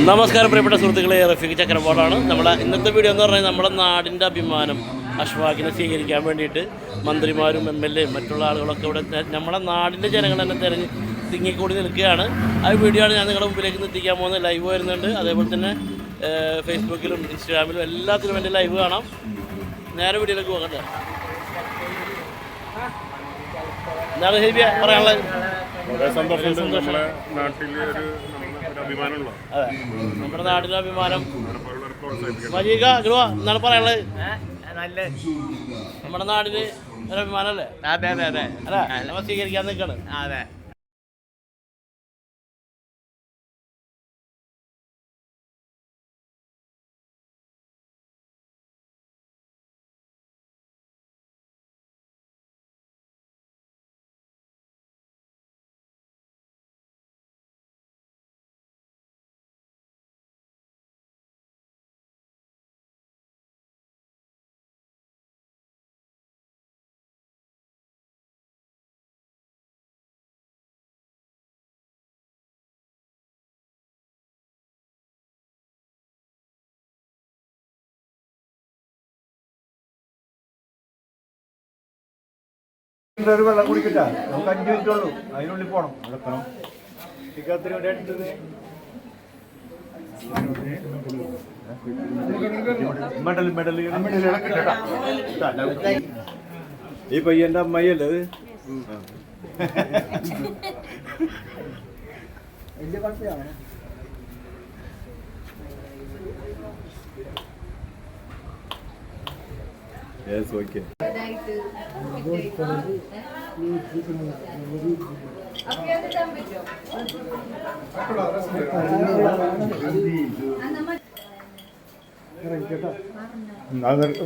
നമസ്കാരം പ്രിയപ്പെട്ട സുഹൃത്തുക്കളെ. റഫീഖ് ചക്രപാടാണ് നമ്മുടെ ഇന്നത്തെ വീഡിയോ എന്ന് പറഞ്ഞാൽ നമ്മുടെ നാടിന്റെ അഭിമാനം അഷ്വാഖിനെ സ്വീകരിക്കാൻ വേണ്ടിയിട്ട് മന്ത്രിമാരും എം എൽ എ മറ്റുള്ള ആളുകളൊക്കെ ഇവിടെ നമ്മുടെ നാടിന്റെ ജനങ്ങൾ തന്നെ തിരഞ്ഞ് തിങ്ങിക്കൂടി നിൽക്കുകയാണ്. ആ വീഡിയോ ആണ് ഞാൻ നിങ്ങളുടെ മുമ്പിലേക്ക് എത്തിക്കാൻ പോകുന്നത്. ലൈവ് വരുന്നുണ്ട്. അതേപോലെ തന്നെ ഫേസ്ബുക്കിലും ഇൻസ്റ്റാഗ്രാമിലും എല്ലാത്തിനും എന്റെ ലൈവ് കാണാം. നേരെ വീഡിയോയിലേക്ക് പോകട്ടെ എന്താണ് ഹെബിയ പറയാനുള്ളത്? സന്തോഷം നാട്ടിൽ ഒരു അതെ. നമ്മുടെ നാടിന്റെ അഭിമാനം. വലിയ മജീക ഗ്രൂവ പറയാനുള്ളത്. നല്ല. നമ്മുടെ നാടിന് ഒരു അഭിമാനമല്ലേ? അതെ അതെ അതെ. അല്ലേ? നമ്മൾ സ്വീകരിക്കാൻ നിൽക്കണം. അതെ. ഒരു വെള്ളം കുടിക്കട്ടാ നമുക്ക് അഞ്ച് മിനിറ്റ് ഉള്ളൂ. അതിനുള്ളിൽ പോണം. ഇവിടെ അടുത്തത് മെഡൽ മെഡൽ. ഈ പയ്യന്റെ അമ്മയല്ലേ അത്? Yes okay.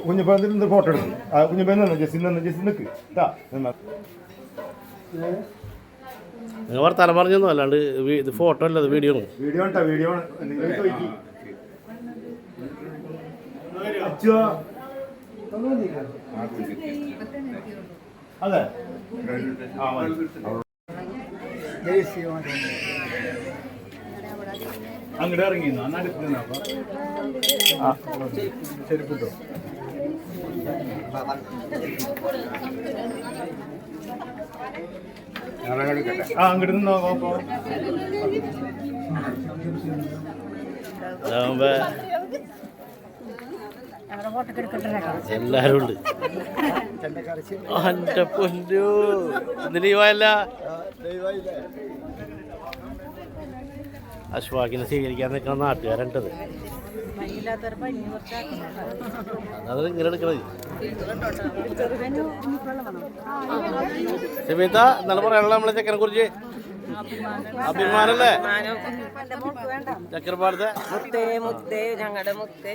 കുഞ്ഞപ്പത്തിൽ ഫോട്ടോ എടുക്കും ആ കുഞ്ഞപ്പ നിന്ന് ജസ്റ്റ് നിന്ന് ജസ്റ്റ് നിൽക്ക് കേട്ടാ നിന്നാ നിങ്ങൾ വർത്താനം പറഞ്ഞൊന്നും അല്ലാണ്ട് ഇത് ഫോട്ടോ അല്ല ഇത് വീഡിയോ വീഡിയോ വീഡിയോ അതെ. ആ. അങ്ങോട്ട് ഇറങ്ങി ശരി കിട്ടോ ആ അങ്ങോട്ട് നിന്നോ പോ അതാകുമ്പോ എല്ലാരും ഉണ്ട്. എന്റെ പൊന്നു. ഇന്ന് ലീവായല്ല അശ്വാക്കിനെ സ്വീകരിക്കാൻ നിൽക്കുന്ന നാട്ടുകാരുണ്ടത്. അതാണ് ഇങ്ങനെ എടുക്കണത്. സമീത എന്നാലും പറയാനുള്ള നമ്മളെ ചെക്കനെ കുറിച്ച്. അഭിമാനല്ലേ? ചക്കരപ്പാടത്തെ മുത്തേ മുത്തേ ഞങ്ങളുടെ മുത്തേ.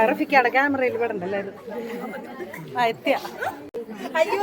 അറഫിക്കാടെ ക്യാമറയിൽ പെടണ്ടല്ലേ ഇത്? എത്തിയ. അയ്യോ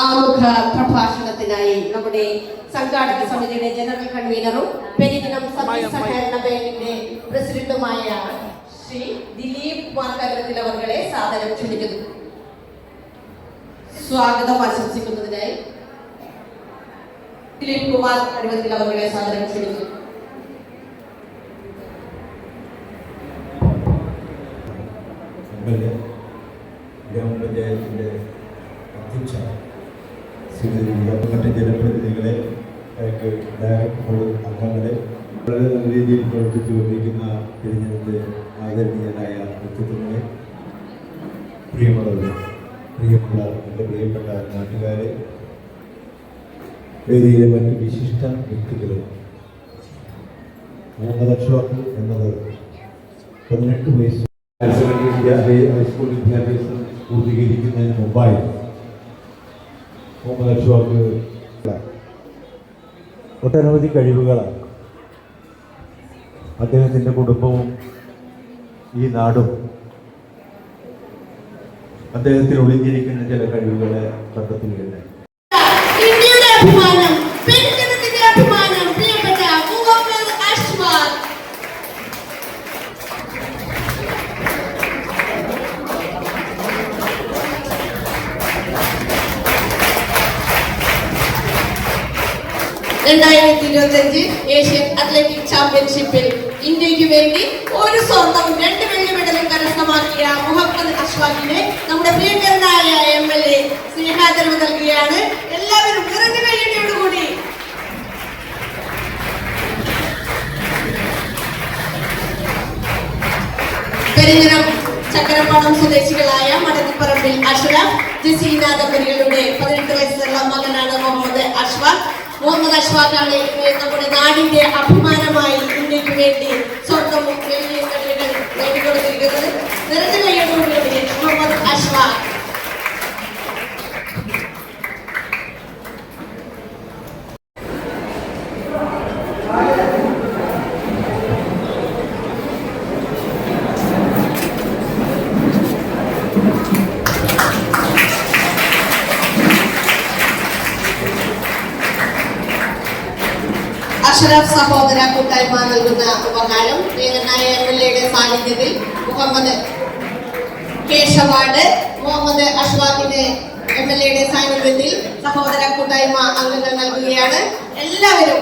ആമുഖ പ്രഭാഷണത്തിനായി നമ്മുടെ സംഘാടക സമിതിയുടെ ജനറൽ കൺവീനറും പെരിദിനം സർവീസ് സഹകരണ ബാങ്കിന്റെ പ്രസിഡന്റുമായ ശ്രീ ദിലീപ് കുമാർ കരുവത്തിൽ അവർകളെ സാദരം ക്ഷണിക്കുന്നു സ്വാഗതം ആശംസിക്കുന്നതിനായി. ദിലീപ് കുമാർ കരുവത്തിൽ അവർകളെ സാദരം ക്ഷണിക്കുന്നു എം എൽ എ ഗ്രാമപഞ്ചായത്തിന്റെ അധ്യക്ഷ മറ്റ് ജനപ്രതിനിധികളെ ഡയറക്ടർ അംഗങ്ങളെ വളരെ നല്ല രീതിയിൽ പ്രവർത്തിച്ചു കൊണ്ടിരിക്കുന്ന തിരഞ്ഞെടുപ്പ് ആദരണീയനായ വ്യക്തിത്വങ്ങളെ പ്രിയമുള്ളവർ പ്രിയമുള്ള എന്റെ പ്രിയപ്പെട്ട നാട്ടുകാരെ വേദിയിലെ മറ്റ് വിശിഷ്ട വ്യക്തികളെ മുഹമ്മദ് അഷ്വാഖ് എന്നത് പതിനെട്ട് വയസ്സ് ഹൈസ്കൂൾ വിദ്യാഭ്യാസം പൂർത്തീകരിക്കുന്നതിന് മുമ്പായി മുഹമ്മദ് അഷ്വാഖ് ഒട്ടനവധി കഴിവുകളാണ്. അദ്ദേഹത്തിന്റെ കുടുംബവും ഈ നാടും അദ്ദേഹത്തിൽ ഒളിഞ്ഞിരിക്കുന്ന ചില കഴിവുകളെ കണ്ടെത്തുകയുണ്ടായി രണ്ടായിരത്തി ഇരുപത്തി അഞ്ച് ഏഷ്യൻ അത്ലറ്റിക് ചാമ്പ്യൻഷിപ്പിൽ ഇന്ത്യയ്ക്ക് വേണ്ടി ഒരു സ്വർണവും രണ്ട് വെള്ളി മെഡലും കരസ്ഥമാക്കിയ മുഹമ്മദ് അഷ്വാഖിനെ നമ്മുടെ പ്രിയങ്കരനായ എം എൽ എ സ്നേഹാദരവ് നൽകുകയാണ്. എല്ലാവരും നിറഞ്ഞു കഴിയുന്നതോടുകൂടി ചക്കരപ്പാടം സ്വദേശികളായ മടത്തിപ്പറമ്പിൽ അഷ്റഫ് ജസീന ദമ്പതികളുടെ പതിനെട്ട് വയസ്സുള്ള മകനാണ് മുഹമ്മദ് അഷ്വാഖ് മുഹമ്മദ് അഷ്വാഖാണ് നമ്മുടെ നാടിന്റെ അഭിമാനമായി ഇന്ത്യയ്ക്ക് വേണ്ടി മെഡലുകൾ നേടിക്കൊടുത്തിരിക്കുന്നത് നിറഞ്ഞ കൈയോടുകൂടി മുഹമ്മദ് അഷ്വാഖ് അഷറഫ് സഹോദര കൂട്ടായ്മ നൽകുന്ന ഉപഹാരം പ്രിയനായ എം എൽ എയുടെ സാന്നിധ്യത്തിൽ മുഹമ്മദ് കേശവാട് മുഹമ്മദ് അഷ്വാഖിന് എം എൽ എയുടെ സാന്നിധ്യത്തിൽ സഹോദര കൂട്ടായ്മ അംഗങ്ങൾ നൽകുകയാണ്. എല്ലാവരും